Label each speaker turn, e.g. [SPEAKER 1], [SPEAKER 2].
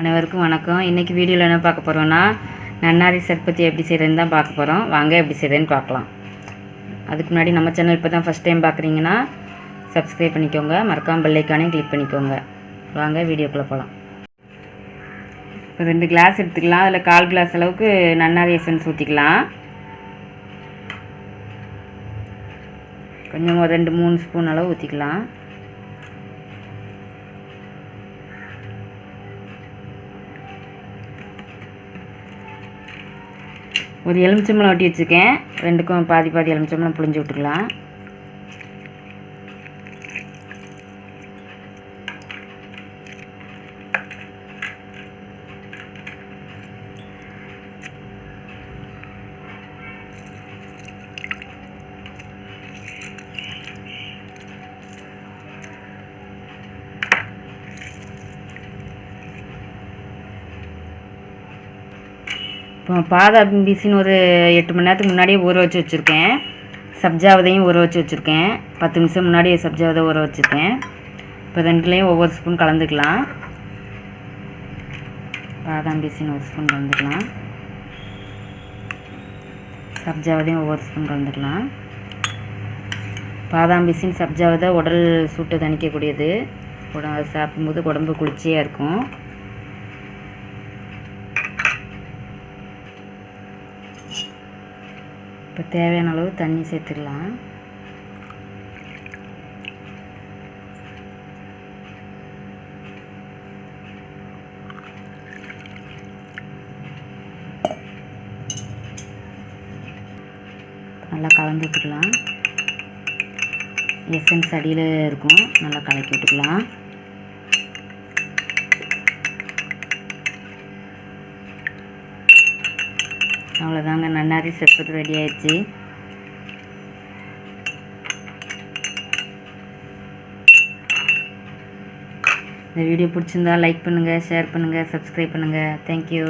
[SPEAKER 1] அனைவருக்கும் வணக்கம். இன்றைக்கி வீடியோவில் என்ன பார்க்க போகிறோன்னா நன்னாரி சர்பத்தி எப்படி செய்கிறதுன்னு தான் பார்க்க போகிறோம் வாங்க எப்படி செய்கிறேன்னு பார்க்கலாம். அதுக்கு முன்னாடி நம்ம சேனல் இப்போ தான் ஃபஸ்ட் டைம் பார்க்குறீங்கன்னா சப்ஸ்கிரைப் பண்ணிக்கோங்க மறக்காமல் பெல்லைக்கானே கிளிக் பண்ணிக்கோங்க. வாங்க வீடியோக்குள்ளே போகலாம் இப்போ ரெண்டு கிளாஸ் எடுத்துக்கலாம். அதில் கால் கிளாஸ் அளவுக்கு நன்னாரி எசன்ஸ் ஊற்றிக்கலாம் கொஞ்சம் ரெண்டு மூணு ஸ்பூன் அளவு ஊற்றிக்கலாம் ஒரு எலுமிச்சம்பழம் ஒட்டி வச்சுருக்கேன். ரெண்டுக்கும் பாதி பாதி எலுமிச்சம்பழம் புளிஞ்சு விட்டுக்கலாம். இப்போ பாதாம் ஒரு எட்டு மணி நேரத்துக்கு முன்னாடியே ஊற வச்சு வச்சுருக்கேன். சப்ஜாவதையும் ஊற வச்சு வச்சுருக்கேன். பத்து நிமிஷம் முன்னாடியே சப்ஜாவதை ஊற வச்சுருக்கேன். இப்போ ரெண்டுலேயும் ஒவ்வொரு ஸ்பூன் கலந்துக்கலாம். பாதாம் பீசின்னு ஒரு ஸ்பூன் கலந்துக்கலாம். சப்ஜாவதையும் ஒவ்வொரு ஸ்பூன் கலந்துக்கலாம். பாதாம் பீசின் சப்ஜாவதை உடல் சூட்டை தணிக்கக்கூடியது. உட சாப்பிடும்போது உடம்பு குளிர்ச்சியாக இருக்கும். இப்போ தேவையான அளவு தண்ணி சேர்த்துக்கலாம் நல்லா கலந்து விட்டுக்கலாம். எசன்ஸ் அடியில் இருக்கும். நல்லா கலக்கி விட்டுக்கலாம். அவ்வளோதாங்க நன்னாரி செப்பது ரெடி ஆயிடுச்சு. இந்த வீடியோ பிடிச்சிருந்தா லைக் பண்ணுங்கள் ஷேர் பண்ணுங்கள் சப்ஸ்கிரைப் பண்ணுங்கள் தேங்க்யூ